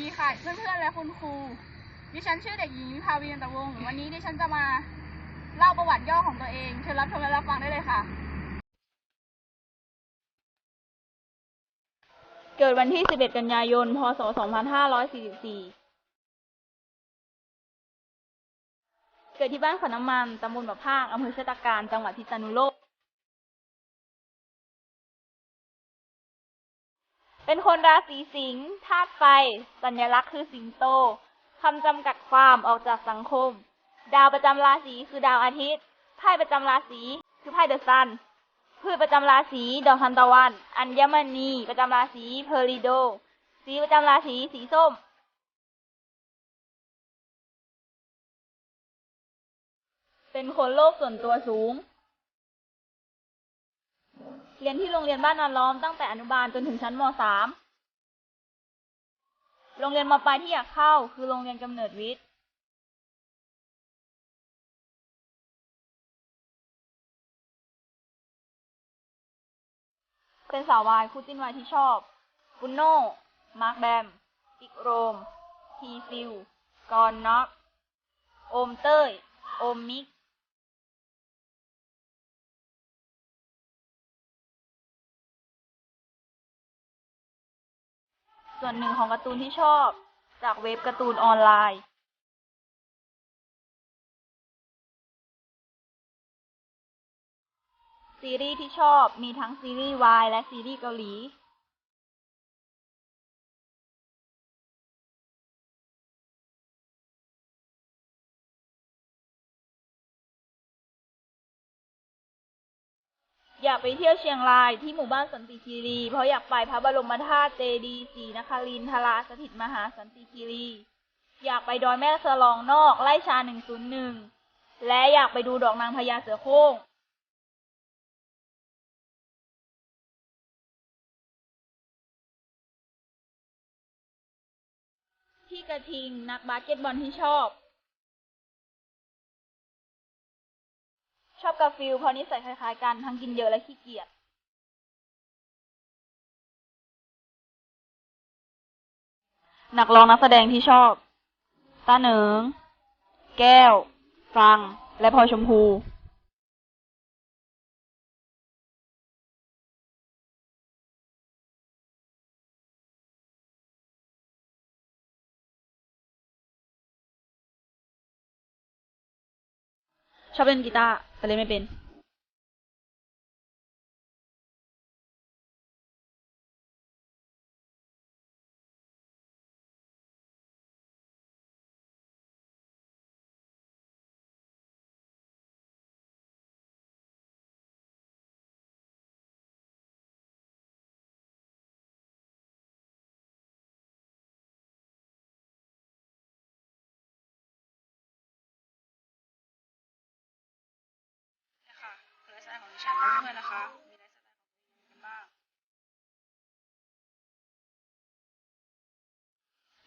ดีค่ะเพื่อนๆและคุณครู ดิฉันชื่อเด็กหญิงวิภาวีนันตวงศ์วันนี้ดิฉันจะมาเล่าประวัติย่อของตัวเอง เชิญรับชมและรับฟังได้เลยค่ะ เกิดวันที่ 11 กันยายน พศ 2544 เกิดที่บ้านขอนน้ำมัน ตำบลบะพร้างอำเภอชะตาการ จังหวัดพิษณุโลก เป็นคนราศีสิงห์ธาตุไฟ สัญลักษณ์คือสิงโตคำจำกัดความออกจากสังคม ดาวประจำราศีคือดาวอาทิตย์ไพ่ประจำราศีคือไพ่เดอะซันพืชประจำราศีดอกทานตะวัน อัญมณีประจำราศีเพอริโด สีประจำราศีสีส้ม เป็นคนโลกส่วนตัวสูง เรียนที่โรงเรียนบ้านนอนล้อมตั้งแต่อนุบาลจนถึงชั้นม .3 โรงเรียนมปลายที่อยากเข้า คือโรงเรียนกำเนิดวิทย์เป็นสาววายคู่จิ้นวายที่ชอบบุนโน่มาร์คแบมปิกโรม ทีฟิล กอนน็อก โอมเต้ย โอมมิก ส่วนหนึ่งของการ์ตูนที่ชอบ จากเว็บการ์ตูนออนไลน์ซีรีส์ที่ชอบมีทั้งซีรีส์วายและซีรีส์เกาหลี อยากไปเที่ยวเชียงรายที่หมู่บ้านสันติคีรี เพราะอยากไปพระบรมธาตุเจดีย์ศรีนครินทราสถิตมหาสันติคีรี อยากไปดอยแม่สลองนอกไล่ชา101และอยากไปดูดอกนางพญาเสือโคร่งที่กระทิงนักบาสเกตบอลที่ชอบ ชอบกาฟิลเพราะนิสัยคล้ายๆกันทั้งกินเยอะและขี้เกียจนักร้องนักแสดงที่ชอบตาเหนิง แก้ว ฟัง และพลอยชมพู ชอบเล่นกีตาร์แต่เล่นไม่เป็น ค่ะเพื่อนสายของดิฉันเพื่อนๆนะคะ